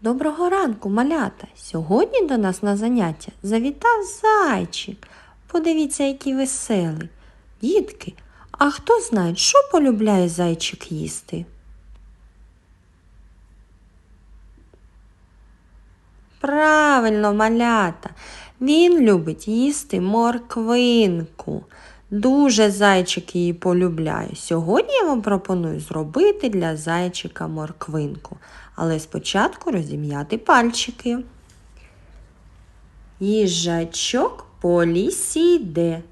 Доброго ранку, малята! Сьогодні до нас на заняття завітав зайчик. Подивіться, який веселий. Дітки, а хто знає, що полюбляє зайчик їсти? Правильно, малята. Він любить їсти морквинку. Дуже зайчик її полюбляє. Сьогодні я вам пропоную зробити для зайчика морквинку. Але спочатку розім'яти пальчики. Їжачок по лісі йде.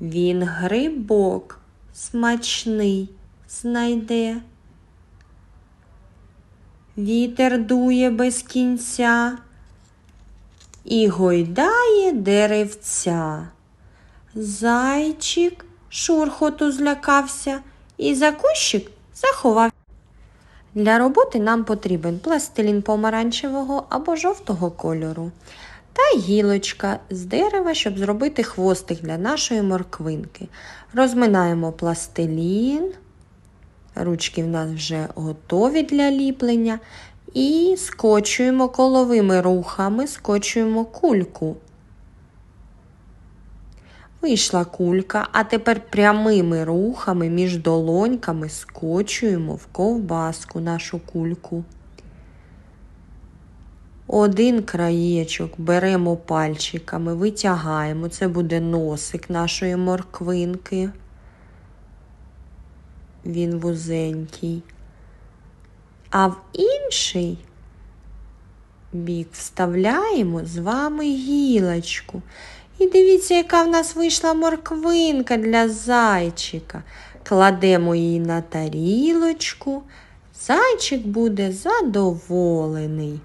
Він грибок смачний знайде. Вітер дує без кінця і гойдає деревця. Зайчик шурхоту злякався і за кущик заховав. Для роботи нам потрібен пластилін помаранчевого або жовтого кольору та гілочка з дерева, щоб зробити хвостик для нашої морквинки. Розминаємо пластилін. Ручки в нас вже готові для ліплення. І скочуємо коловими рухами, скочуємо кульку. Вийшла кулька, а тепер прямими рухами між долоньками скочуємо в ковбаску нашу кульку. Один краєчок беремо пальчиками, витягаємо. Це буде носик нашої морквинки. Він вузенький. А в інший бік вставляємо з вами гілочку. І дивіться, яка в нас вийшла морквинка для зайчика. Кладемо її на тарілочку. Зайчик буде задоволений.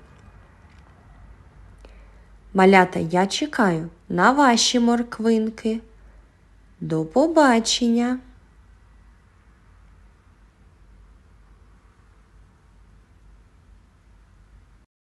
Малята, я чекаю на ваші морквинки. До побачення!